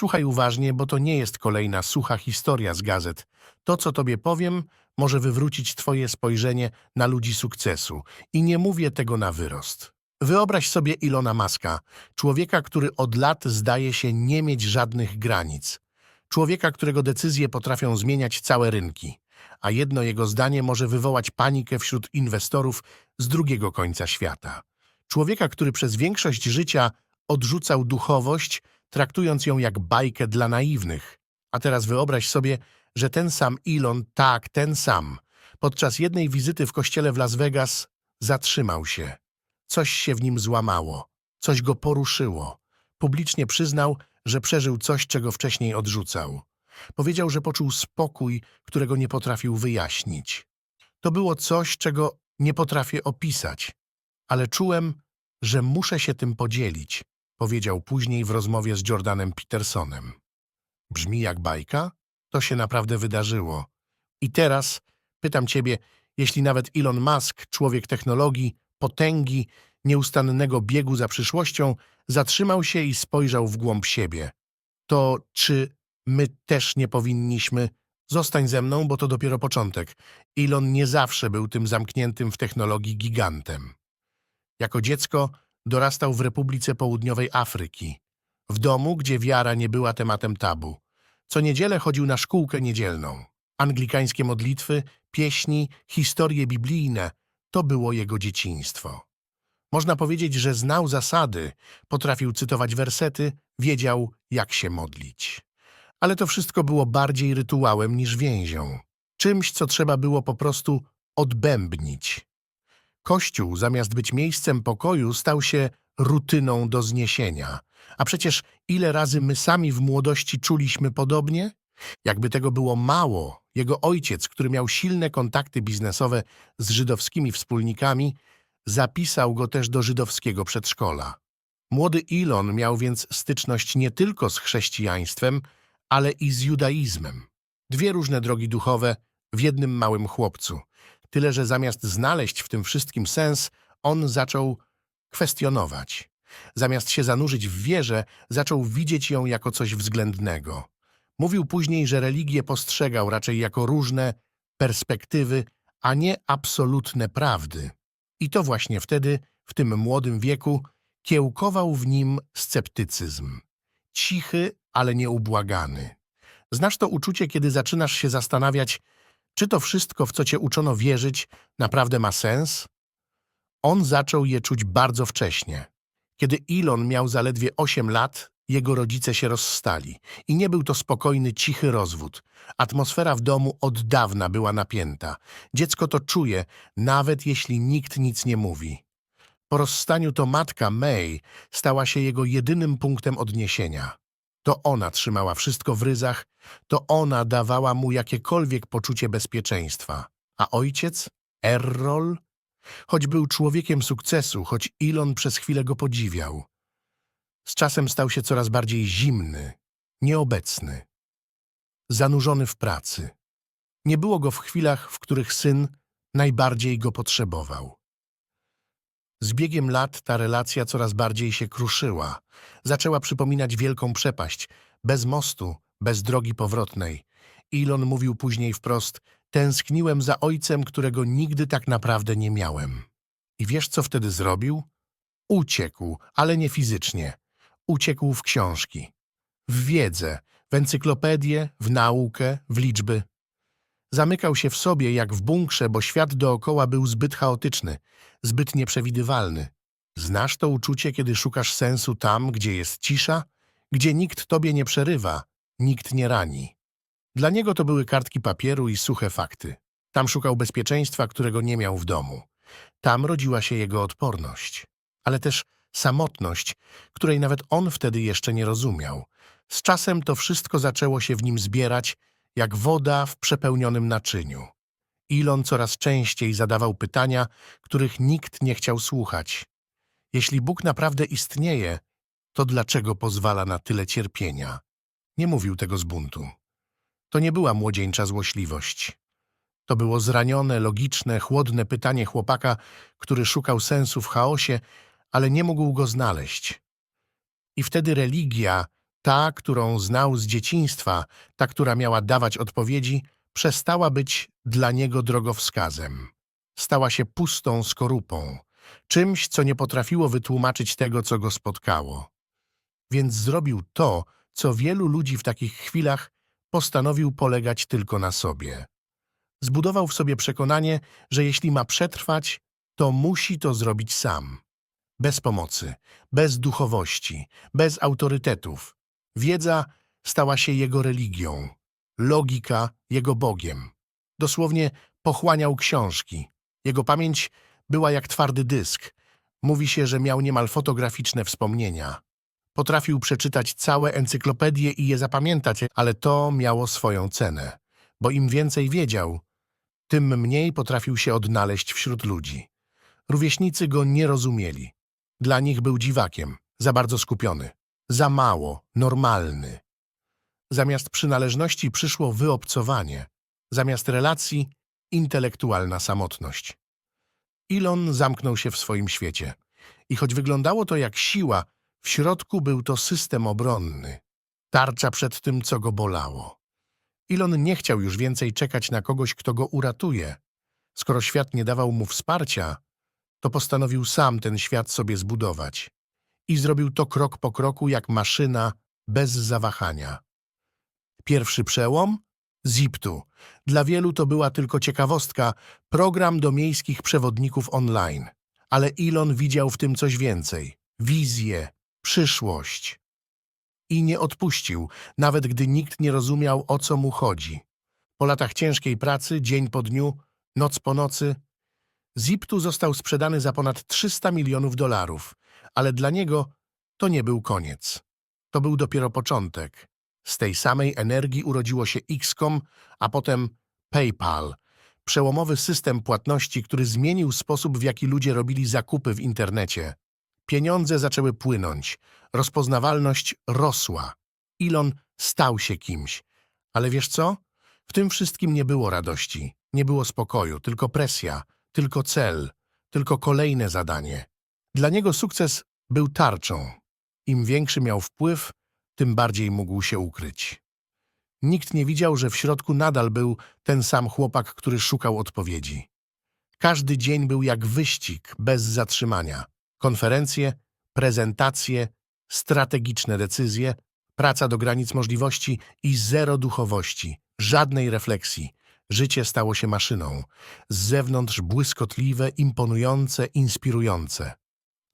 Słuchaj uważnie, bo to nie jest kolejna sucha historia z gazet. To, co tobie powiem, może wywrócić twoje spojrzenie na ludzi sukcesu. I nie mówię tego na wyrost. Wyobraź sobie Ilona Maska, człowieka, który od lat zdaje się nie mieć żadnych granic. Człowieka, którego decyzje potrafią zmieniać całe rynki. A jedno jego zdanie może wywołać panikę wśród inwestorów z drugiego końca świata. Człowieka, który przez większość życia odrzucał duchowość, traktując ją jak bajkę dla naiwnych. A teraz wyobraź sobie, że ten sam Elon, tak, ten sam, podczas jednej wizyty w kościele w Las Vegas zatrzymał się. Coś się w nim złamało, coś go poruszyło. Publicznie przyznał, że przeżył coś, czego wcześniej odrzucał. Powiedział, że poczuł spokój, którego nie potrafił wyjaśnić. To było coś, czego nie potrafię opisać, ale czułem, że muszę się tym podzielić, powiedział później w rozmowie z Jordanem Petersonem. Brzmi jak bajka? To się naprawdę wydarzyło. I teraz pytam ciebie, jeśli nawet Elon Musk, człowiek technologii, potęgi, nieustannego biegu za przyszłością, zatrzymał się i spojrzał w głąb siebie, to czy my też nie powinniśmy? Zostań ze mną, bo to dopiero początek. Elon nie zawsze był tym zamkniętym w technologii gigantem. Jako dziecko dorastał w Republice Południowej Afryki, w domu, gdzie wiara nie była tematem tabu. Co niedzielę chodził na szkółkę niedzielną. Anglikańskie modlitwy, pieśni, historie biblijne to było jego dzieciństwo. Można powiedzieć, że znał zasady, potrafił cytować wersety, wiedział, jak się modlić. Ale to wszystko było bardziej rytuałem niż więzią. Czymś, co trzeba było po prostu odbębnić. Kościół, zamiast być miejscem pokoju, stał się rutyną do zniesienia. A przecież ile razy my sami w młodości czuliśmy podobnie? Jakby tego było mało, jego ojciec, który miał silne kontakty biznesowe z żydowskimi wspólnikami, zapisał go też do żydowskiego przedszkola. Młody Elon miał więc styczność nie tylko z chrześcijaństwem, ale i z judaizmem. Dwie różne drogi duchowe w jednym małym chłopcu. Tyle, że zamiast znaleźć w tym wszystkim sens, on zaczął kwestionować. Zamiast się zanurzyć w wierze, zaczął widzieć ją jako coś względnego. Mówił później, że religię postrzegał raczej jako różne perspektywy, a nie absolutne prawdy. I to właśnie wtedy, w tym młodym wieku, kiełkował w nim sceptycyzm. Cichy, ale nieubłagany. Znasz to uczucie, kiedy zaczynasz się zastanawiać, czy to wszystko, w co cię uczono wierzyć, naprawdę ma sens? On zaczął je czuć bardzo wcześnie. Kiedy Elon miał zaledwie 8 lat, jego rodzice się rozstali. I nie był to spokojny, cichy rozwód. Atmosfera w domu od dawna była napięta. Dziecko to czuje, nawet jeśli nikt nic nie mówi. Po rozstaniu to matka May stała się jego jedynym punktem odniesienia. To ona trzymała wszystko w ryzach, to ona dawała mu jakiekolwiek poczucie bezpieczeństwa. A ojciec? Errol? Choć był człowiekiem sukcesu, choć Elon przez chwilę go podziwiał. Z czasem stał się coraz bardziej zimny, nieobecny, zanurzony w pracy. Nie było go w chwilach, w których syn najbardziej go potrzebował. Z biegiem lat ta relacja coraz bardziej się kruszyła. Zaczęła przypominać wielką przepaść, bez mostu, bez drogi powrotnej. Elon mówił później wprost, tęskniłem za ojcem, którego nigdy tak naprawdę nie miałem. I wiesz, co wtedy zrobił? Uciekł, ale nie fizycznie. Uciekł w książki, w wiedzę, w encyklopedię, w naukę, w liczby. Zamykał się w sobie jak w bunkrze, bo świat dookoła był zbyt chaotyczny, zbyt nieprzewidywalny. Znasz to uczucie, kiedy szukasz sensu tam, gdzie jest cisza, gdzie nikt tobie nie przerywa, nikt nie rani. Dla niego to były kartki papieru i suche fakty. Tam szukał bezpieczeństwa, którego nie miał w domu. Tam rodziła się jego odporność, ale też samotność, której nawet on wtedy jeszcze nie rozumiał. Z czasem to wszystko zaczęło się w nim zbierać, jak woda w przepełnionym naczyniu. Ilon coraz częściej zadawał pytania, których nikt nie chciał słuchać. Jeśli Bóg naprawdę istnieje, to dlaczego pozwala na tyle cierpienia? Nie mówił tego z buntu. To nie była młodzieńcza złośliwość. To było zranione, logiczne, chłodne pytanie chłopaka, który szukał sensu w chaosie, ale nie mógł go znaleźć. I wtedy religia, Ta, którą znał z dzieciństwa, ta, która miała dawać odpowiedzi, przestała być dla niego drogowskazem. Stała się pustą skorupą, czymś, co nie potrafiło wytłumaczyć tego, co go spotkało. Więc zrobił to, co wielu ludzi w takich chwilach postanowił polegać tylko na sobie. Zbudował w sobie przekonanie, że jeśli ma przetrwać, to musi to zrobić sam. Bez pomocy, bez duchowości, bez autorytetów. Wiedza stała się jego religią, logika jego Bogiem. Dosłownie pochłaniał książki. Jego pamięć była jak twardy dysk. Mówi się, że miał niemal fotograficzne wspomnienia. Potrafił przeczytać całe encyklopedie i je zapamiętać, ale to miało swoją cenę, bo im więcej wiedział, tym mniej potrafił się odnaleźć wśród ludzi. Rówieśnicy go nie rozumieli. Dla nich był dziwakiem, za bardzo skupiony, za mało, normalny. Zamiast przynależności przyszło wyobcowanie, zamiast relacji intelektualna samotność. Ilon zamknął się w swoim świecie i choć wyglądało to jak siła, w środku był to system obronny, tarcza przed tym, co go bolało. Ilon nie chciał już więcej czekać na kogoś, kto go uratuje. Skoro świat nie dawał mu wsparcia, to postanowił sam ten świat sobie zbudować. I zrobił to krok po kroku jak maszyna, bez zawahania. Pierwszy przełom? Ziptu. Dla wielu to była tylko ciekawostka, program do miejskich przewodników online. Ale Elon widział w tym coś więcej. Wizję, przyszłość. I nie odpuścił, nawet gdy nikt nie rozumiał, o co mu chodzi. Po latach ciężkiej pracy, dzień po dniu, noc po nocy, Ziptu został sprzedany za ponad 300 milionów dolarów, ale dla niego to nie był koniec. To był dopiero początek. Z tej samej energii urodziło się XCOM, a potem PayPal, przełomowy system płatności, który zmienił sposób, w jaki ludzie robili zakupy w internecie. Pieniądze zaczęły płynąć, rozpoznawalność rosła. Elon stał się kimś. Ale wiesz co? W tym wszystkim nie było radości, nie było spokoju, tylko presja, tylko cel, tylko kolejne zadanie. Dla niego sukces był tarczą. Im większy miał wpływ, tym bardziej mógł się ukryć. Nikt nie widział, że w środku nadal był ten sam chłopak, który szukał odpowiedzi. Każdy dzień był jak wyścig, bez zatrzymania. Konferencje, prezentacje, strategiczne decyzje, praca do granic możliwości i zero duchowości, żadnej refleksji. Życie stało się maszyną. Z zewnątrz błyskotliwe, imponujące, inspirujące.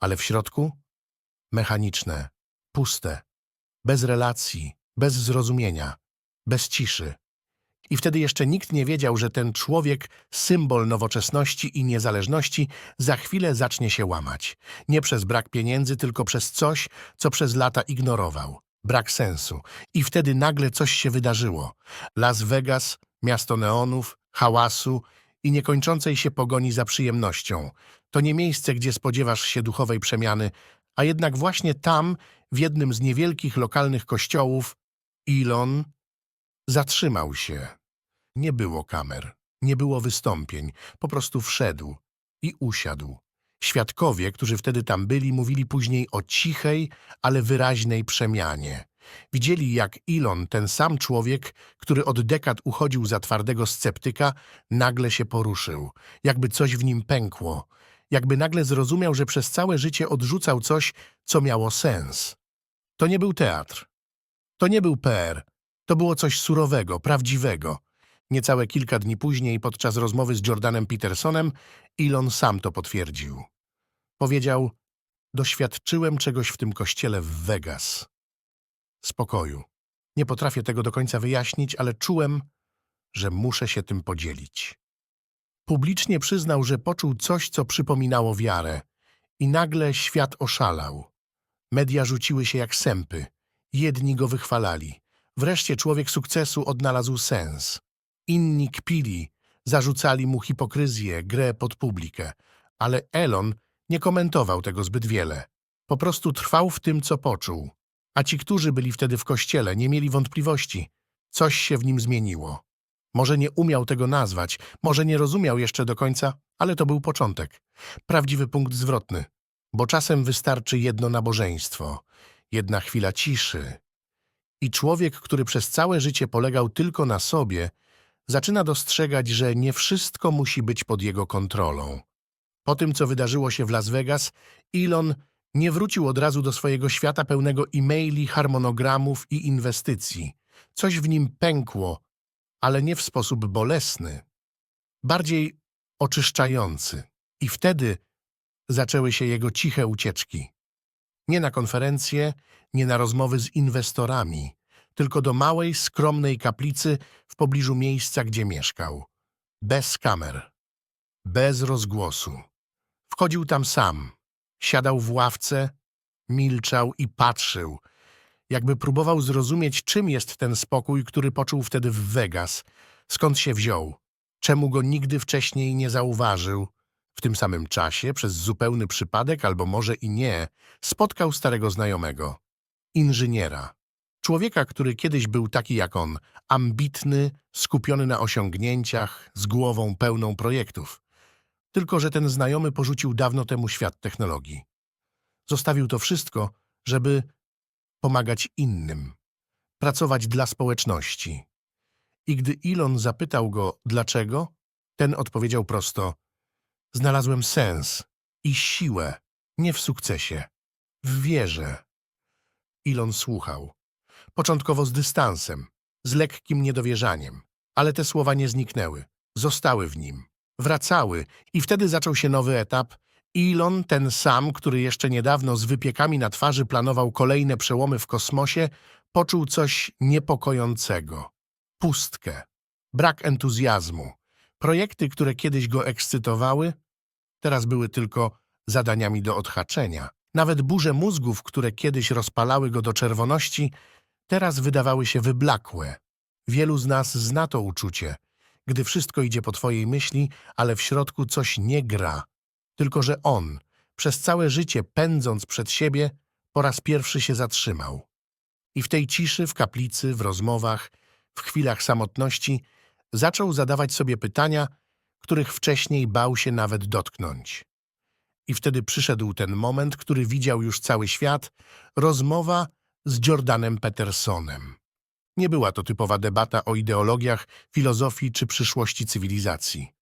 Ale w środku? Mechaniczne, puste, bez relacji, bez zrozumienia, bez ciszy. I wtedy jeszcze nikt nie wiedział, że ten człowiek, symbol nowoczesności i niezależności, za chwilę zacznie się łamać. Nie przez brak pieniędzy, tylko przez coś, co przez lata ignorował. Brak sensu. I wtedy nagle coś się wydarzyło. Las Vegas, miasto neonów, hałasu i niekończącej się pogoni za przyjemnością. To nie miejsce, gdzie spodziewasz się duchowej przemiany, a jednak właśnie tam, w jednym z niewielkich lokalnych kościołów, Elon zatrzymał się. Nie było kamer, nie było wystąpień, po prostu wszedł i usiadł. Świadkowie, którzy wtedy tam byli, mówili później o cichej, ale wyraźnej przemianie. Widzieli, jak Elon, ten sam człowiek, który od dekad uchodził za twardego sceptyka, nagle się poruszył, jakby coś w nim pękło, jakby nagle zrozumiał, że przez całe życie odrzucał coś, co miało sens. To nie był teatr. To nie był PR. To było coś surowego, prawdziwego. Niecałe kilka dni później, podczas rozmowy z Jordanem Petersonem, Elon sam to potwierdził. Powiedział, doświadczyłem czegoś w tym kościele w Vegas. Spokoju. Nie potrafię tego do końca wyjaśnić, ale czułem, że muszę się tym podzielić. Publicznie przyznał, że poczuł coś, co przypominało wiarę. I nagle świat oszalał. Media rzuciły się jak sępy. Jedni go wychwalali. Wreszcie człowiek sukcesu odnalazł sens. Inni kpili, zarzucali mu hipokryzję, grę pod publikę. Ale Elon nie komentował tego zbyt wiele. Po prostu trwał w tym, co poczuł. A ci, którzy byli wtedy w kościele, nie mieli wątpliwości. Coś się w nim zmieniło. Może nie umiał tego nazwać, może nie rozumiał jeszcze do końca, ale to był początek. Prawdziwy punkt zwrotny. Bo czasem wystarczy jedno nabożeństwo, jedna chwila ciszy, I człowiek, który przez całe życie polegał tylko na sobie, zaczyna dostrzegać, że nie wszystko musi być pod jego kontrolą. Po tym, co wydarzyło się w Las Vegas, Elon nie wrócił od razu do swojego świata pełnego e-maili, harmonogramów i inwestycji. Coś w nim pękło, ale nie w sposób bolesny, bardziej oczyszczający. I wtedy zaczęły się jego ciche ucieczki. Nie na konferencje, nie na rozmowy z inwestorami, tylko do małej, skromnej kaplicy w pobliżu miejsca, gdzie mieszkał. Bez kamer, bez rozgłosu. Wchodził tam sam, siadał w ławce, milczał i patrzył, jakby próbował zrozumieć, czym jest ten spokój, który poczuł wtedy w Vegas, skąd się wziął, czemu go nigdy wcześniej nie zauważył. W tym samym czasie, przez zupełny przypadek, albo może i nie, spotkał starego znajomego, inżyniera. Człowieka, który kiedyś był taki jak on, ambitny, skupiony na osiągnięciach, z głową pełną projektów. Tylko, że ten znajomy porzucił dawno temu świat technologii. Zostawił to wszystko, żeby pomagać innym, pracować dla społeczności. I gdy Elon zapytał go, dlaczego, ten odpowiedział prosto: Znalazłem sens i siłę, nie w sukcesie, w wierze. Elon słuchał. Początkowo z dystansem, z lekkim niedowierzaniem, ale te słowa nie zniknęły, zostały w nim, wracały i wtedy zaczął się nowy etap. Elon, ten sam, który jeszcze niedawno z wypiekami na twarzy planował kolejne przełomy w kosmosie, poczuł coś niepokojącego. Pustkę, brak entuzjazmu. Projekty, które kiedyś go ekscytowały, teraz były tylko zadaniami do odhaczenia. Nawet burze mózgów, które kiedyś rozpalały go do czerwoności, teraz wydawały się wyblakłe. Wielu z nas zna to uczucie, gdy wszystko idzie po twojej myśli, ale w środku coś nie gra. Tylko, że on, przez całe życie pędząc przed siebie, po raz pierwszy się zatrzymał. I w tej ciszy, w kaplicy, w rozmowach, w chwilach samotności, zaczął zadawać sobie pytania, których wcześniej bał się nawet dotknąć. I wtedy przyszedł ten moment, który widział już cały świat, rozmowa z Jordanem Petersonem. Nie była to typowa debata o ideologiach, filozofii czy przyszłości cywilizacji.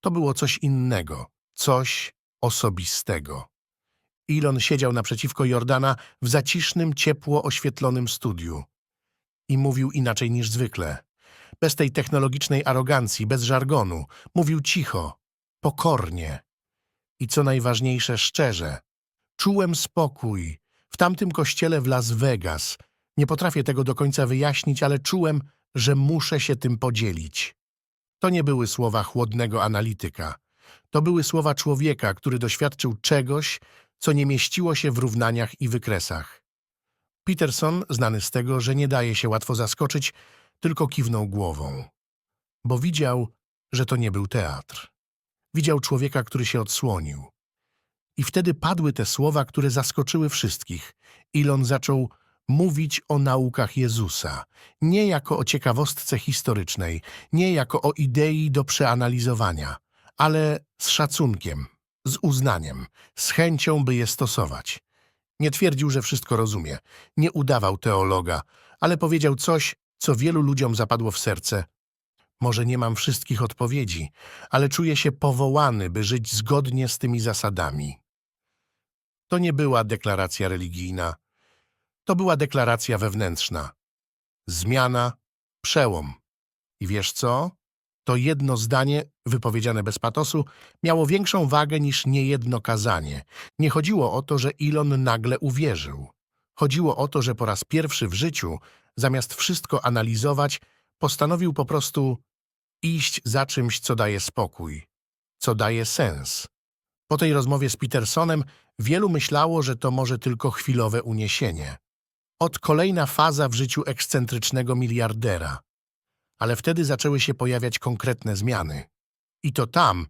To było coś innego, coś osobistego. Elon siedział naprzeciwko Jordana w zacisznym, ciepło oświetlonym studiu i mówił inaczej niż zwykle. Bez tej technologicznej arogancji, bez żargonu. Mówił cicho, pokornie i co najważniejsze szczerze. Czułem spokój. W tamtym kościele w Las Vegas. Nie potrafię tego do końca wyjaśnić, ale czułem, że muszę się tym podzielić. To nie były słowa chłodnego analityka. To były słowa człowieka, który doświadczył czegoś, co nie mieściło się w równaniach i wykresach. Peterson, znany z tego, że nie daje się łatwo zaskoczyć, tylko kiwnął głową. Bo widział, że to nie był teatr. Widział człowieka, który się odsłonił. I wtedy padły te słowa, które zaskoczyły wszystkich. Ilon zaczął mówić o naukach Jezusa, nie jako o ciekawostce historycznej, nie jako o idei do przeanalizowania, ale z szacunkiem, z uznaniem, z chęcią, by je stosować. Nie twierdził, że wszystko rozumie, nie udawał teologa, ale powiedział coś, co wielu ludziom zapadło w serce. Może nie mam wszystkich odpowiedzi, ale czuję się powołany, by żyć zgodnie z tymi zasadami. To nie była deklaracja religijna, to była deklaracja wewnętrzna. Zmiana, przełom. I wiesz co? To jedno zdanie, wypowiedziane bez patosu, miało większą wagę niż niejedno kazanie. Nie chodziło o to, że Ilon nagle uwierzył. Chodziło o to, że po raz pierwszy w życiu, zamiast wszystko analizować, postanowił po prostu iść za czymś, co daje spokój, co daje sens. Po tej rozmowie z Petersonem wielu myślało, że to może tylko chwilowe uniesienie. Od kolejna faza w życiu ekscentrycznego miliardera. Ale wtedy zaczęły się pojawiać konkretne zmiany. I to tam,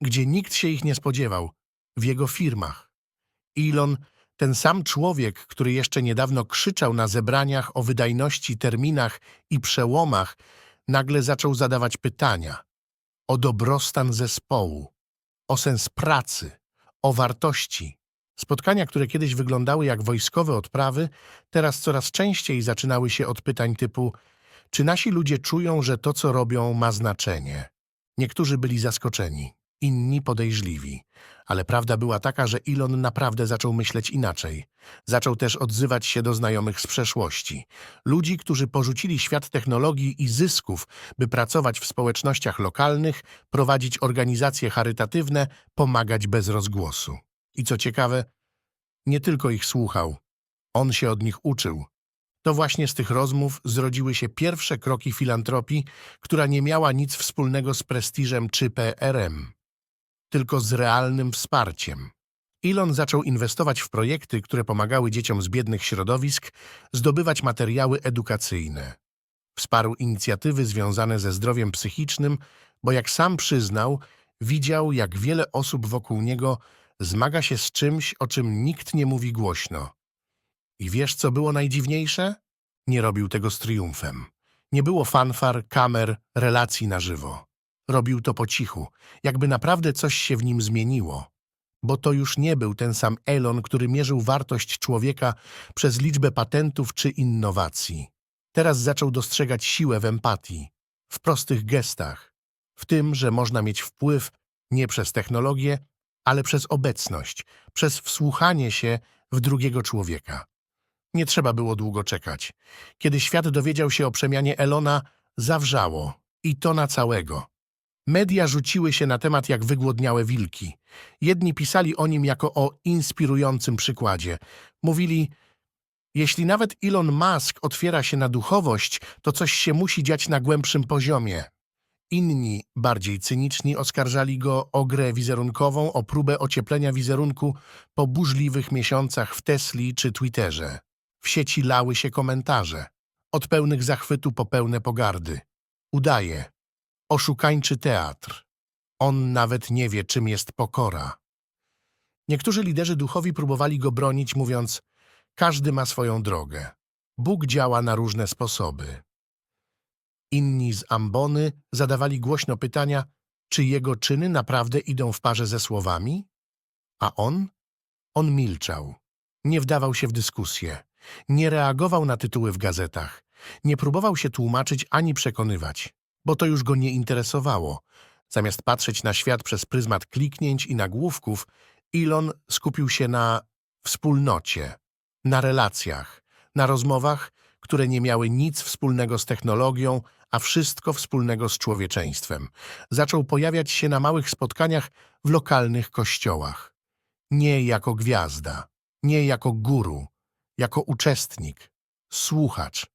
gdzie nikt się ich nie spodziewał, w jego firmach. Elon, ten sam człowiek, który jeszcze niedawno krzyczał na zebraniach o wydajności, terminach i przełomach, nagle zaczął zadawać pytania o dobrostan zespołu, o sens pracy, o wartości. Spotkania, które kiedyś wyglądały jak wojskowe odprawy, teraz coraz częściej zaczynały się od pytań typu czy nasi ludzie czują, że to, co robią, ma znaczenie? Niektórzy byli zaskoczeni, inni podejrzliwi. Ale prawda była taka, że Elon naprawdę zaczął myśleć inaczej. Zaczął też odzywać się do znajomych z przeszłości. Ludzi, którzy porzucili świat technologii i zysków, by pracować w społecznościach lokalnych, prowadzić organizacje charytatywne, pomagać bez rozgłosu. I co ciekawe, nie tylko ich słuchał. On się od nich uczył. To właśnie z tych rozmów zrodziły się pierwsze kroki filantropii, która nie miała nic wspólnego z prestiżem czy PRM, tylko z realnym wsparciem. Elon zaczął inwestować w projekty, które pomagały dzieciom z biednych środowisk zdobywać materiały edukacyjne. Wsparł inicjatywy związane ze zdrowiem psychicznym, bo jak sam przyznał, widział, jak wiele osób wokół niego zmaga się z czymś, o czym nikt nie mówi głośno. I wiesz, co było najdziwniejsze? Nie robił tego z triumfem. Nie było fanfar, kamer, relacji na żywo. Robił to po cichu, jakby naprawdę coś się w nim zmieniło. Bo to już nie był ten sam Elon, który mierzył wartość człowieka przez liczbę patentów czy innowacji. Teraz zaczął dostrzegać siłę w empatii, w prostych gestach, w tym, że można mieć wpływ nie przez technologię, ale przez obecność, przez wsłuchanie się w drugiego człowieka. Nie trzeba było długo czekać. Kiedy świat dowiedział się o przemianie Elona, zawrzało. I to na całego. Media rzuciły się na temat jak wygłodniałe wilki. Jedni pisali o nim jako o inspirującym przykładzie. Mówili, jeśli nawet Elon Musk otwiera się na duchowość, to coś się musi dziać na głębszym poziomie. Inni, bardziej cyniczni, oskarżali go o grę wizerunkową, o próbę ocieplenia wizerunku po burzliwych miesiącach w Tesli czy Twitterze. W sieci lały się komentarze. Od pełnych zachwytu po pełne pogardy. Udaje. Oszukańczy teatr. On nawet nie wie, czym jest pokora. Niektórzy liderzy duchowi próbowali go bronić, mówiąc każdy ma swoją drogę. Bóg działa na różne sposoby. Inni z ambony zadawali głośno pytania, czy jego czyny naprawdę idą w parze ze słowami? A on? On milczał. Nie wdawał się w dyskusję. Nie reagował na tytuły w gazetach. Nie próbował się tłumaczyć ani przekonywać, bo to już go nie interesowało. Zamiast patrzeć na świat przez pryzmat kliknięć i nagłówków, Elon skupił się na wspólnocie, na relacjach, na rozmowach, które nie miały nic wspólnego z technologią, a wszystko wspólnego z człowieczeństwem. Zaczął pojawiać się na małych spotkaniach w lokalnych kościołach. Nie jako gwiazda, nie jako guru, jako uczestnik, słuchacz,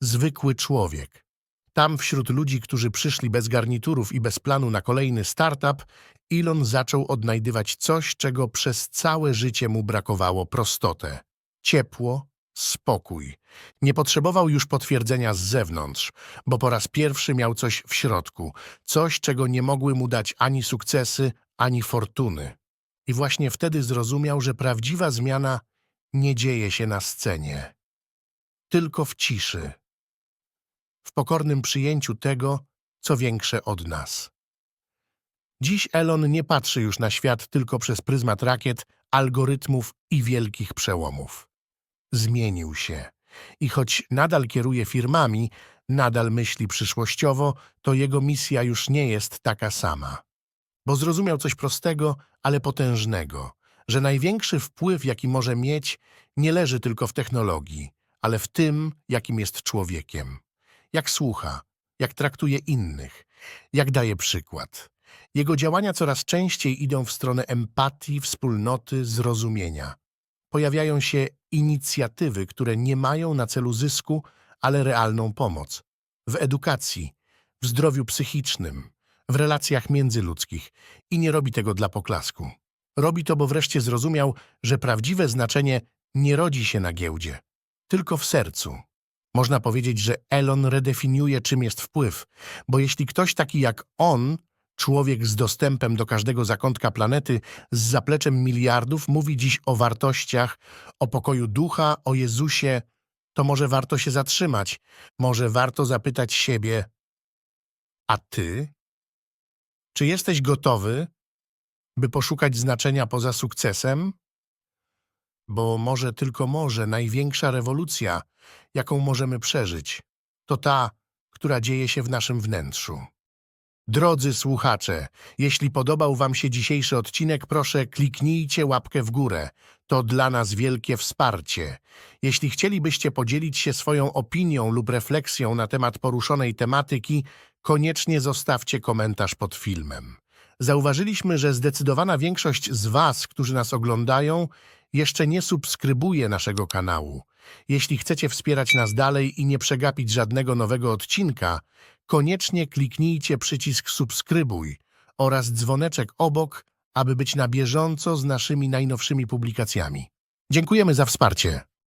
zwykły człowiek. Tam wśród ludzi, którzy przyszli bez garniturów i bez planu na kolejny startup, Elon zaczął odnajdywać coś, czego przez całe życie mu brakowało prostotę. Ciepło, spokój. Nie potrzebował już potwierdzenia z zewnątrz, bo po raz pierwszy miał coś w środku, coś, czego nie mogły mu dać ani sukcesy, ani fortuny. I właśnie wtedy zrozumiał, że prawdziwa zmiana nie dzieje się na scenie, tylko w ciszy, w pokornym przyjęciu tego, co większe od nas. Dziś Elon nie patrzy już na świat tylko przez pryzmat rakiet, algorytmów i wielkich przełomów. Zmienił się i choć nadal kieruje firmami, nadal myśli przyszłościowo, to jego misja już nie jest taka sama. Bo zrozumiał coś prostego, ale potężnego – że największy wpływ, jaki może mieć, nie leży tylko w technologii, ale w tym, jakim jest człowiekiem. Jak słucha, jak traktuje innych, jak daje przykład. Jego działania coraz częściej idą w stronę empatii, wspólnoty, zrozumienia. Pojawiają się inicjatywy, które nie mają na celu zysku, ale realną pomoc. W edukacji, w zdrowiu psychicznym, w relacjach międzyludzkich i nie robi tego dla poklasku. Robi to, bo wreszcie zrozumiał, że prawdziwe znaczenie nie rodzi się na giełdzie, tylko w sercu. Można powiedzieć, że Elon redefiniuje, czym jest wpływ, bo jeśli ktoś taki jak on, człowiek z dostępem do każdego zakątka planety, z zapleczem miliardów, mówi dziś o wartościach, o pokoju ducha, o Jezusie, to może warto się zatrzymać, może warto zapytać siebie, a ty? Czy jesteś gotowy by poszukać znaczenia poza sukcesem? bo może tylko może największa rewolucja, jaką możemy przeżyć, to ta, która dzieje się w naszym wnętrzu. Drodzy słuchacze, jeśli podobał Wam się dzisiejszy odcinek, proszę kliknijcie łapkę w górę. To dla nas wielkie wsparcie. Jeśli chcielibyście podzielić się swoją opinią lub refleksją na temat poruszonej tematyki, koniecznie zostawcie komentarz pod filmem. Zauważyliśmy, że zdecydowana większość z Was, którzy nas oglądają, jeszcze nie subskrybuje naszego kanału. Jeśli chcecie wspierać nas dalej i nie przegapić żadnego nowego odcinka, koniecznie kliknijcie przycisk subskrybuj oraz dzwoneczek obok, aby być na bieżąco z naszymi najnowszymi publikacjami. Dziękujemy za wsparcie.